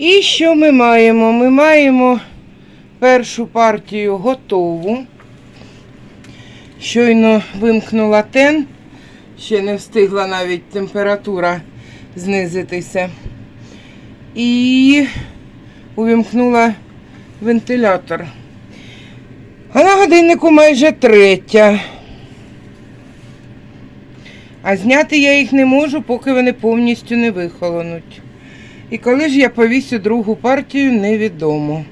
І що ми маємо? Ми маємо першу партію готову. Щойно вимкнула тен, ще не встигла навіть температура знизитися. І увімкнула вентилятор. А на годиннику майже третя. А зняти я їх не можу, поки вони повністю не вихолонуть. І коли ж я повісю другу партію, невідомо.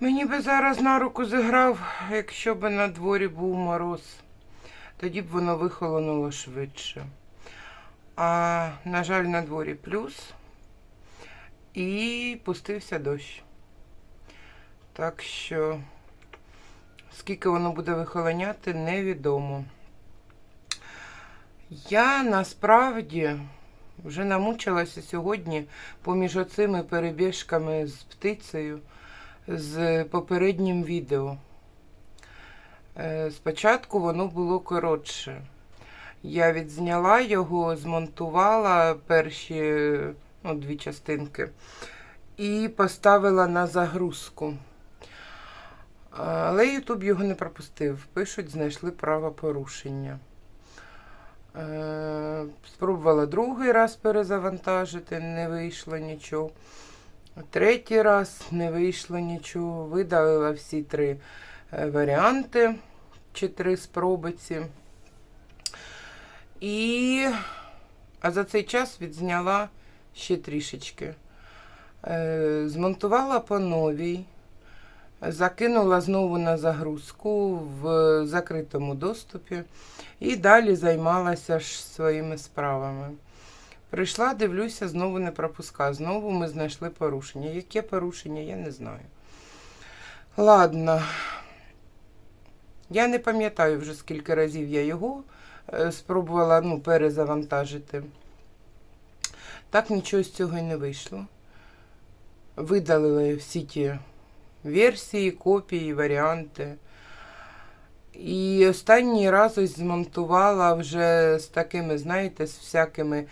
Мені би зараз на руку зіграв, якщо б на дворі був мороз. Тоді б воно вихолонуло швидше. А, на жаль, на дворі плюс. І пустився дощ. Так що, скільки воно буде вихолоняти, невідомо. Я насправді вже намучилася сьогодні поміж оцими перебіжками з птицею з попереднім відео. Е, Спочатку воно було коротше. Я відзняла його, змонтувала перші ну, дві частинки і поставила на загрузку. Але Ютуб його не пропустив. Пишуть, знайшли правопорушення. Е, Спробувала другий раз перезавантажити, не вийшло нічого. Третій раз не вийшло нічого. Видалила всі три е, варіанти чи три спробиці. І а за цей час відзняла ще трішечки. Е, Змонтувала по новій, закинула знову на загрузку в закритому доступі і далі займалася ж своїми справами. Прийшла, дивлюся, знову не пропуска. Знову ми знайшли порушення. Яке порушення, я не знаю. Ладно. Я не пам'ятаю вже, скільки разів я його спробувала ну, перезавантажити. Так нічого з цього й не вийшло. Видалили всі ті версії, копії, варіанти. І останній раз ось змонтувала вже з такими, знаєте, з всякими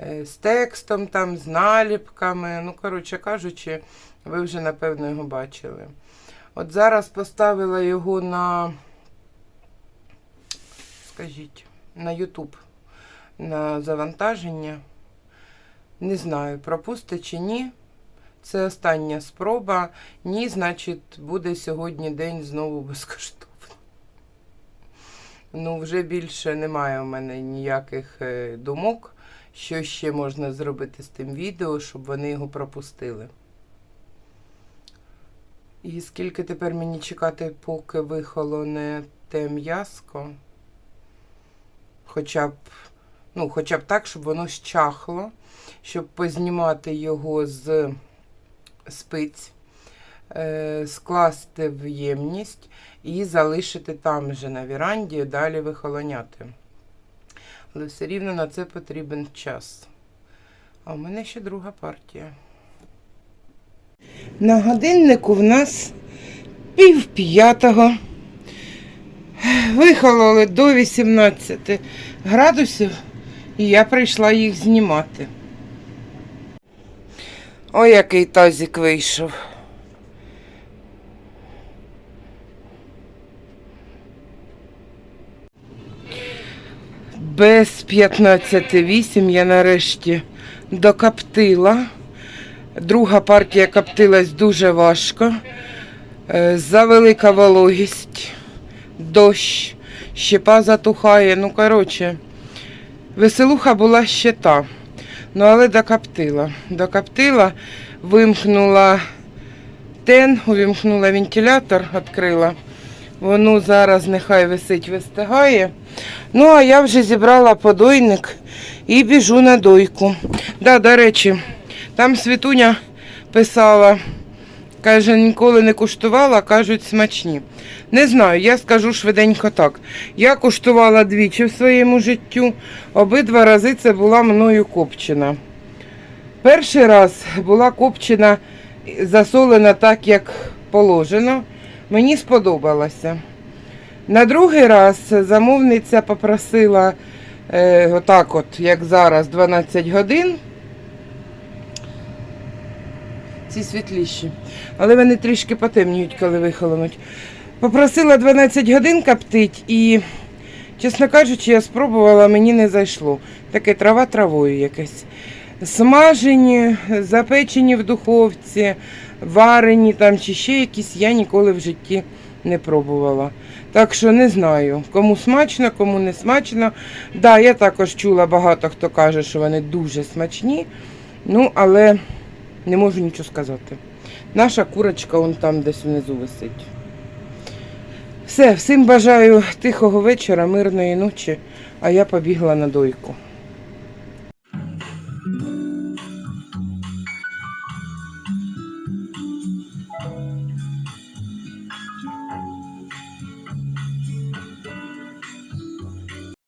е, з текстом, там, з наліпками. Ну, коротше кажучи, ви вже, напевно, його бачили. От зараз поставила його на, скажіть, на YouTube на завантаження. Не знаю, пропусти чи ні. Це остання спроба. Ні, значить, буде сьогодні день знову безкоштовно. Ну, вже більше немає у мене ніяких е, думок, що ще можна зробити з тим відео, щоб вони його пропустили. І скільки тепер мені чекати, поки вихолоне те м'яско? Хоча б, ну, хоча б так, щоб воно щахло, щоб познімати його з спиць, е, скласти в ємність і залишити там же на віранді, далі вихолоняти. Але все рівно на це потрібен час. А у мене ще друга партія. На годиннику в нас пів п'ятого. Вихололи до 18 градусів, і я прийшла їх знімати. Ой, який тазик вийшов. Без 15,8 я нарешті докоптила. Друга партія коптилась дуже важко. Е, Завелика вологість, дощ, щепа затухає. Ну, коротше, веселуха була ще та. Ну, але докоптила. Докоптила, вимкнула тен, увімкнула вентилятор, відкрила. Воно зараз нехай висить, вистигає. Ну, а я вже зібрала подойник і біжу на дойку. Да, до речі, там Світуня писала, каже, ніколи не куштувала, кажуть, смачні. Не знаю, я скажу швиденько так. Я куштувала двічі в своєму життю, обидва рази це була мною копчена. Перший раз була копчена, засолена так, як положено. Мені сподобалося. На другий раз замовниця попросила е, отак, от, як зараз, 12 годин. Ці світліші. Але вони трішки потемніють, коли вихолонуть. Попросила 12 годин коптить і, чесно кажучи, я спробувала, мені не зайшло. Таке трава травою якесь. Смажені, запечені в духовці, варені там чи ще якісь я ніколи в житті не пробувала. Так що не знаю, кому смачно, кому не смачно. Да, я також чула багато хто каже, що вони дуже смачні. Ну, але не можу нічого сказати. Наша курочка вон там десь внизу висить. Все, всім бажаю тихого вечора, мирної ночі, а я побігла на дойку.